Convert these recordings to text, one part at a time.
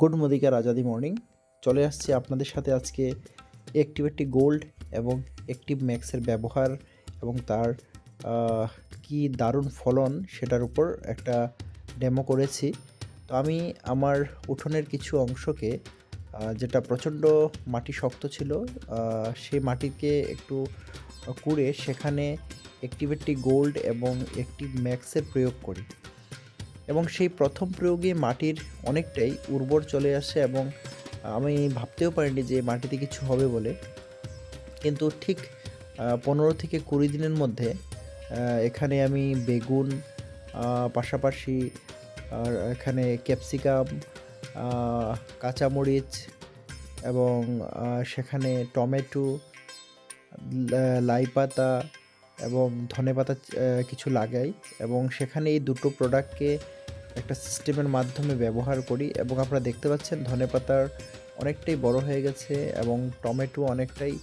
Good মদিকার Azadi morning. চলে আসছি আপনাদের সাথে আজকে অ্যাক্টিভেটি গোল্ড এবং অ্যাক্টিভ ম্যাক্সের ব্যবহার এবং তার কি দারুণ ফলন সেটার উপর একটা ডেমো করেছি। তো আমি আমার উঠোনের কিছু অংশকে যেটা প্রচণ্ড মাটি শক্ত ছিল সেই মাটিকে একটু কুড়ে সেখানে অ্যাক্টিভেটি গোল্ড এবং অ্যাক্টিভ ম্যাক্সের প্রয়োগ করি। এবং সেই প্রথম প্রয়োগে মাটির অনেকটাই উর্বর চলে আসে এবং আমি ভাবতেও পারিনি যে মাটিতে কিছু হবে বলে। কিন্তু ঠিক পনেরো থেকে কুড়ি দিনের মধ্যে এখানে আমি বেগুন পাশাপাশি আর এখানে ক্যাপসিকাম কাঁচামরিচ এবং সেখানে টমেটো লাই পাতা এবং ধনে পাতা কিছু লাগাই এবং সেখানে এই দুটো প্রোডাক্টকে একটা সিস্টেমের মাধ্যমে ব্যবহার করি এবং আপনারা দেখতে পাচ্ছেন ধনে পাতার অনেকটাই বড় হয়ে গেছে এবং টমেটো অনেকটাই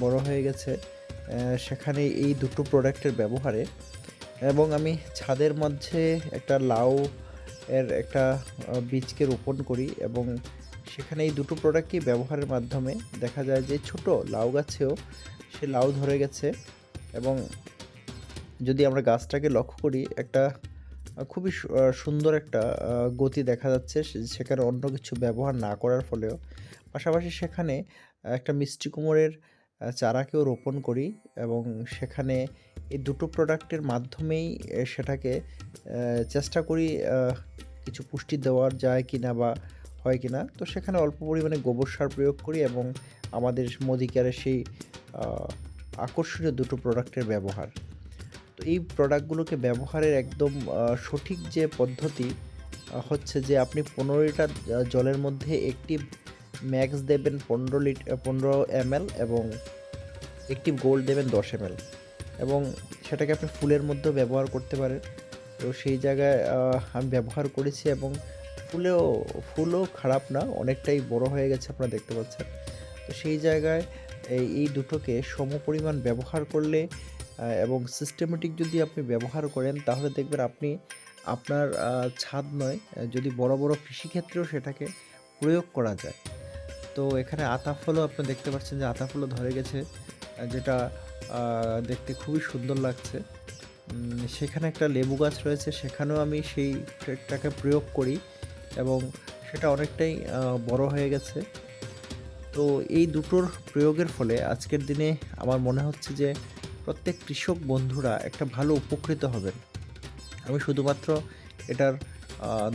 বড় হয়ে গেছে। সেখানে এই দুটো প্রোডাক্টের ব্যবহারে এবং আমি ছাদের মধ্যে একটা লাউ এর একটা বীজকে রোপণ করি এবং সেখানে এই দুটো প্রোডাক্টই ব্যবহারের মাধ্যমে দেখা যায় যে ছোট লাউ গাছেও সে লাউ ধরে গেছে এবং যদি আমরা গাছটাকে লক্ষ্য করি, একটা খুবই সুন্দর একটা গতি দেখা যাচ্ছে। সেখানে অন্য কিছু ব্যবহার না করার ফলেও। পাশাপাশি সেখানে একটা মিষ্টি কুমোরের চারাকেও রোপণ করি এবং সেখানে এই দুটো প্রোডাক্টের মাধ্যমেই সেটাকে চেষ্টা করি কিছু পুষ্টি দেওয়ার যায় কি না বা হয় কি না তো সেখানে অল্প পরিমাণে গোবর সার প্রয়োগ করি এবং আমাদের মোদিকারের সেই আকর্ষণীয় দুটো প্রোডাক্টের ব্যবহার। তো এই প্রোডাক্টগুলোকে ব্যবহারের একদম সঠিক যে পদ্ধতি হচ্ছে যে আপনি পনেরো লিটার জলের মধ্যে একটি ম্যাক্স দেবেন পনেরো লিটার পনেরো এমএল এবং একটি গোল্ড দেবেন দশ এমএল এবং সেটাকে আপনি ফুলের মধ্যেও ব্যবহার করতে পারেন। তো সেই জায়গায় আমি ব্যবহার করেছি এবং ফুলেও, ফুলও খারাপ না, অনেকটাই বড় হয়ে গেছে আপনারা দেখতে পাচ্ছেন। তো সেই জায়গায় এই দুটোকে সমপরিমাণ ব্যবহার করলে এবং সিস্টেমেটিক যদি আপনি ব্যবহার করেন, তাহলে দেখবেন আপনি আপনার ছাদ নয় যদি বড় বড় কৃষিক্ষেত্রেও সেটাকে প্রয়োগ করা যায়। তো এখানে আতা ফলও আপনি দেখতে পাচ্ছেন যে আতা ফলও ধরে গেছে যেটা দেখতে খুবই সুন্দর লাগছে। সেখানে একটা লেবু গাছ রয়েছে, সেখানেও আমি সেই ট্রেকটাকে প্রয়োগ করি এবং সেটা অনেকটাই বড় হয়ে গেছে। তো এই দুটোর প্রয়োগের ফলে আজকের দিনে আমার মনে হচ্ছে যে প্রত্যেক কৃষক বন্ধুরা একটা ভালো উপকৃত হবেন। আমি শুধুমাত্র এটার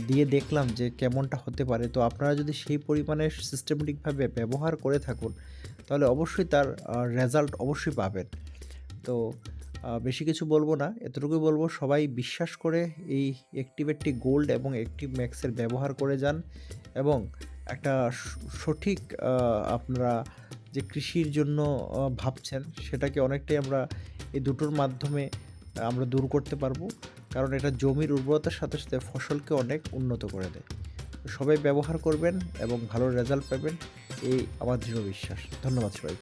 দিয়ে দেখলাম যে কেমনটা হতে পারে। তো আপনারা যদি সেই পরিমাণে সিস্টেমেটিকভাবে ব্যবহার করে থাকুন, তাহলে অবশ্যই তার রেজাল্ট অবশ্যই পাবেন। তো বেশি কিছু বলব না, এতটুকুই বলব, সবাই বিশ্বাস করে এই অ্যাক্টিভেটটি গোল্ড এবং অ্যাক্টিভ ম্যাক্সের ব্যবহার করে যান এবং একটা সঠিক আপনারা যে কৃষির জন্য ভাবছেন, সেটাকে অনেকটাই আমরা এই দুটোর মাধ্যমে আমরা দূর করতে পারব। কারণ এটা জমির উর্বরতার সাথে সাথে ফসলকে অনেক উন্নত করে দেয়। সবাই ব্যবহার করবেন এবং ভালো রেজাল্ট পাবেন, এই আমার দৃঢ় বিশ্বাস। ধন্যবাদ সবাই